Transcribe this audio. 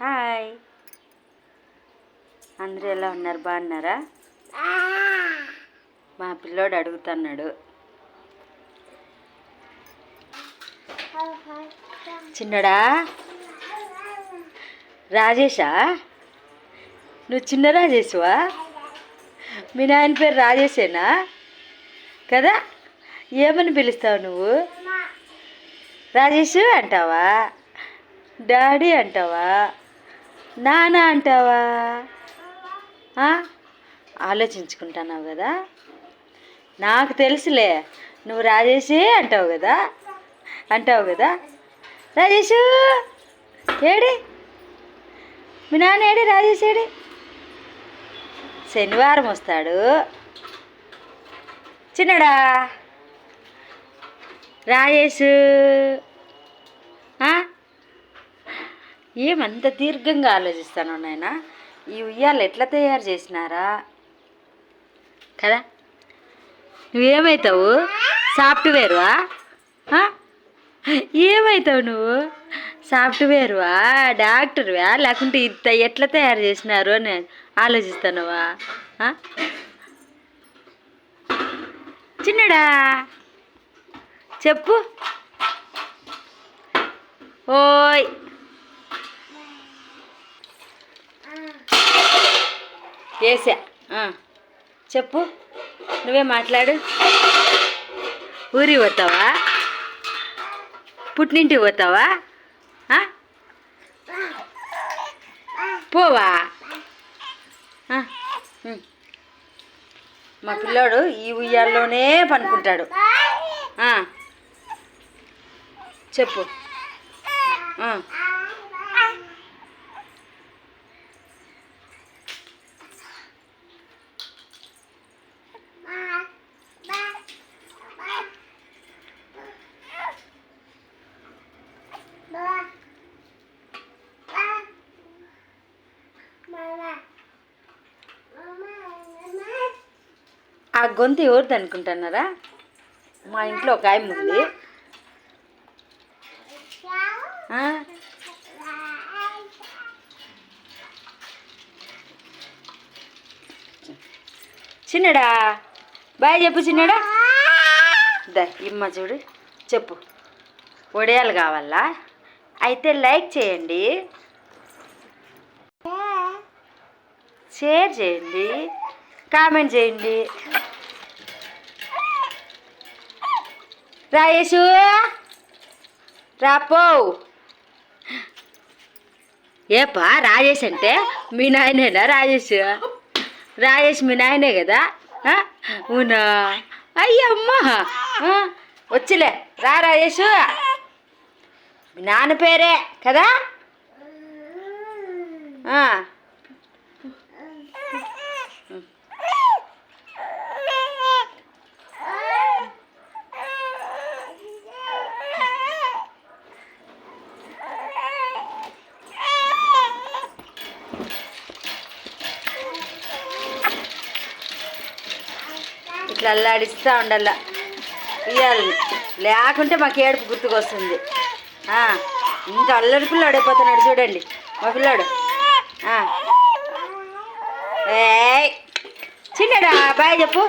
Hi. అందరూ ఎలా ఉన్నారు? బాగున్నారా? మా పిల్లోడు అడుగుతున్నాడు. చిన్నడా? రాజేషా నువ్వు చిన్న రాజేశువా? మీ నాయన పేరు రాజేషేనా కదా? ఏమని పిలుస్తావు నువ్వు? రాజేష్ అంటావా? డాడీ అంటావా? నాన్న అంటావా? ఆలోచించుకుంటున్నావు కదా? నాకు తెలుసులే. నువ్వు రాజేషే అంటావు కదా? అంటావు కదా? రాజేషు! ఏడి? మీ నాన్న ఏడి? రాజేష్ ఏడి? శనివారం వస్తాడు. చిన్నడా! రాజేష్! ఏమంత దీర్ఘంగా ఆలోచిస్తాను నాయన? ఈ ఉయ్యాలు ఎట్లా తయారు చేసినారా? కదా? నువ్వేమవుతావు సాఫ్ట్వేర్వా? ఏమవుతావు నువ్వు? సాఫ్ట్వేర్వా? డాక్టర్వా? లేకుంటే ఇంత ఎట్లా తయారు చేసినారు అని ఆలోచిస్తానువా? చిన్నడా? చెప్పు. ఓయ్! వేసా చెప్పు నువ్వే మాట్లాడు. ఊరి పోతావా? పుట్టినింటికి పోతావా? పోవా? మా పిల్లోడు ఈ ఉయ్యాల్లోనే పనుకుంటాడు ఆ. చెప్పు. ఆ. గొంతు ఎవరిది అనుకుంటున్నారా? మా ఇంట్లో ఒక ఆయన ఉంది. చిన్నడా బాయ్ చెప్పు చిన్నడా. దా ఇమ్మ చూడు చెప్పు. వడియాలు కావాలా? అయితే లైక్ చేయండి. షేర్ చేయండి కామెంట్ చేయండి. రాయేషు రాపో. ఏపా రాజేష్ అంటే మీ నాయనేనా రాజేష్? రాజేష్ మీ నాయనే కదా? అవునా? అయ్యమ్మా! వచ్చిలే. రా రాజేష్. మీ నాన్న పేరే కదా? ఇట్లా అల్లాడిస్తూ ఉండాల. ఇయ్యాలి. లేకుంటే మాకు ఏడుపు గుర్తుకొస్తుంది. ఇంకా అల్లరి పిల్లాడు అయిపోతున్నాడు చూడండి. మా పిల్లాడు. ఏయ్ చిన్నడా బాయ్ చెప్పు.